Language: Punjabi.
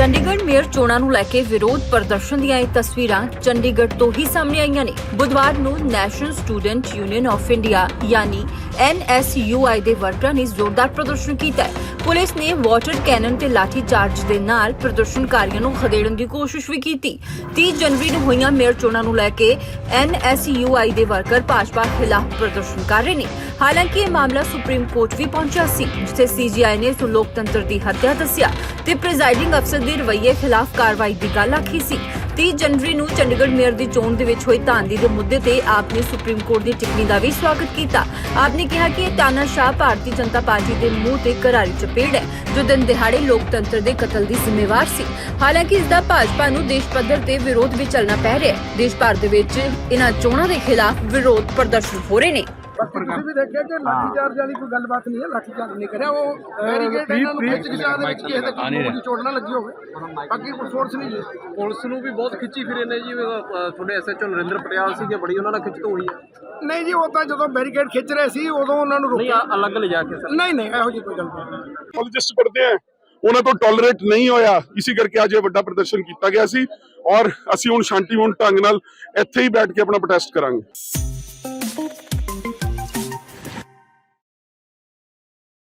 ਚੰਡੀਗੜ੍ਹ ਮੇਅਰ ਚੋਣਾਂ ਨੂੰ ਲੈ ਕੇ ਵਿਰੋਧ ਪ੍ਰਦਰਸ਼ਨ ਦੀਆਂ ਇਹ ਤਸਵੀਰਾਂ ਚੰਡੀਗੜ੍ਹ ਤੋਂ ਹੀ ਸਾਹਮਣੇ ਆਈਆਂ ਨੇ। ਬੁੱਧਵਾਰ ਨੂੰ national student union of India ਯਾਨੀ NSUI ਦੇ ਵਰਕਰਾਂ ਨੇ ਜ਼ੋਰਦਾਰ ਪ੍ਰਦਰਸ਼ਨ ਕੀਤਾ ਹੈ। ਪੁਲਿਸ ਨੇ ਵਾਟਰ ਕੈਨਨ ਤੇ ਲਾਠੀ ਚਾਰਜ ਦੇ ਨਾਲ ਪ੍ਰਦਰਸ਼ਨਕਾਰੀਆਂ ਨੂੰ ਖਦੇੜਨ ਦੀ ਕੋਸ਼ਿਸ਼ ਵੀ ਕੀਤੀ। 30 ਜਨਵਰੀ ਨੂੰ ਹੋਈਆਂ ਮੇਅਰ ਚੋਣਾਂ ਨੂੰ ਲੈ ਕੇ NSUI ਦੇ ਵਰਕਰ ਭਾਜਪਾ ਖਿਲਾਫ ਪ੍ਰਦਰਸ਼ਨ ਕਰ ਰਹੇ ਨੇ। ਹਾਲਾਂਕਿ ਇਹ ਮਾਮਲਾ ਸੁਪਰੀਮ ਕੋਰਟ ਵੀ ਪਹੁੰਚਿਆ ਸੀ, ਜਿੱਥੇ CGI ਨੇ ਇਸ ਨੂੰ ਲੋਕਤੰਤਰ ਦੀ ਹੱਤਿਆ ਦੱਸਿਆ। ਤੇ ਪ੍ਰੀਜ਼ਾਈਡਿੰਗ ਅਫਸਰ ਦੇ ਰਵੱਈਏ ਖਿਲਾਫ ਕਾਰਵਾਈ ਦੀ ਗੱਲ ਆਖੀ ਸੀ। 30 ਜਨਵਰੀ ਨੂੰ ਚੰਡੀਗੜ੍ਹ ਮੇਅਰ ਦੀ ਚੋਣ ਦੇ ਵਿੱਚ ਹੋਈ ਧਾਂਦੀ ਦੇ ਮੁੱਦੇ ਤੇ ਆਪ ਨੇ ਸੁਪਰੀਮ ਕੋਰਟ ਦੀ ਟਿੱਪਣੀ ਦਾ ਵੀ ਸਵਾਗਤ ਕੀਤਾ। ਆਪ ਨੇ ਕਿਹਾ ਕਿ ਇਹ ਤਾਨਾਸ਼ਾਹ ਭਾਰਤੀ ਜਨਤਾ ਪਾਰਟੀ ਦੇ ਮੂੰਹ ਤੇ ਕਰਾਰੀ ਚਪੇੜ ਹੈ, ਜੋ ਦਿਨ ਦਿਹਾੜੇ ਲੋਕਤੰਤਰ ਦੇ ਕਤਲ ਦੀ ਜ਼ਿੰਮੇਵਾਰ ਸੀ। ਹਾਲਾਂਕਿ ਇਸ ਦਾ ਭਾਜਪਾ ਨੂੰ ਦੇਸ਼ ਪੱਧਰ ਤੇ ਵਿਰੋਧ ਵੀ ਚੱਲਣਾ ਪੈ ਰਿਹਾ ਹੈ। ਦੇਸ਼ ਭਰ ਦੇ ਵਿੱਚ ਇਹਨਾਂ ਚੋਣਾਂ ਦੇ ਖਿਲਾਫ ਵਿਰੋਧ ਪ੍ਰਦਰਸ਼ਨ ਹੋ ਰਹੇ ਨੇ। ਬਾਕੀ ਤੁਸੀਂ ਵੀ ਦੇਖਿਆ ਕਿ ਲਾਠੀ ਚਾਰਜ ਵਾਲੀ ਕੋਈ ਗੱਲਬਾਤ ਨਹੀਂ ਹੈ ਲਾਠੀ ਚਾਰਜ ਨਹੀਂ ਕਰਿਆ ਉਹ ਬੈਰੀਕੇਡ ਇਹਨਾਂ ਨੂੰ ਖਿੱਚ ਖਿਚਾ ਦੇ ਵਿੱਚ ਕਿਸੇ ਦੇ ਕੋਈ ਦੀ ਚੋਟ ਨਾ ਲੱਗੀ ਹੋਵੇ। ਬਾਕੀ ਕੋਈ ਫੋਰਸ ਨਹੀਂ ਜੀ। ਪੁਲਿਸ ਨੂੰ ਵੀ ਬਹੁਤ ਖਿੱਚੀ ਫਿਰੇ ਨੇ ਜੀ ਤੁਹਾਡੇ ਐਸਐਚਓ ਨਰਿੰਦਰ ਪਟਿਆਲ ਸੀਗੇ ਬੜੀ ਉਹਨਾਂ ਨਾਲ ਖਿੱਚ ਹੋਈ ਹੈ ਨਹੀਂ ਜੀ ਉਹ ਤਾਂ ਜਦੋਂ ਬੈਰੀਕੇਡ ਖਿੱਚ ਰਹੇ ਸੀ ਉਦੋਂ ਉਹਨਾਂ ਨੂੰ ਨਹੀਂ ਰੋਕਿਆ। ਆ- ਅਲੱਗ ਲਿਜਾ ਕੇ ਸਰ। ਨਹੀਂ ਨਹੀਂ ਇਹੋ ਜਿਹੀ ਕੋਈ ਗੱਲ ਨਹੀਂ। ਪੋਲਿਟਿਸਟ ਪੜਦੇ ਆ। ਉਹਨਾਂ ਤੋਂ ਟੋਲਰੇਟ ਨਹੀਂ ਹੋਇਆ। ਇਸੇ ਕਰਕੇ ਅੱਜ ਇਹ ਵੱਡਾ ਪ੍ਰਦਰਸ਼ਨ ਕੀਤਾ ਗਿਆ ਸੀ। ਔਰ ਅਸੀਂ ਹੁਣ ਸ਼ਾਂਤੀਪੂਰਨ ਢੰਗ ਨਾਲ ਇੱਥੇ ਹੀ ਬੈਠ ਕੇ ਆਪਣਾ ਪ੍ਰੋਟੈਸਟ ਕਰਾਂਗੇ।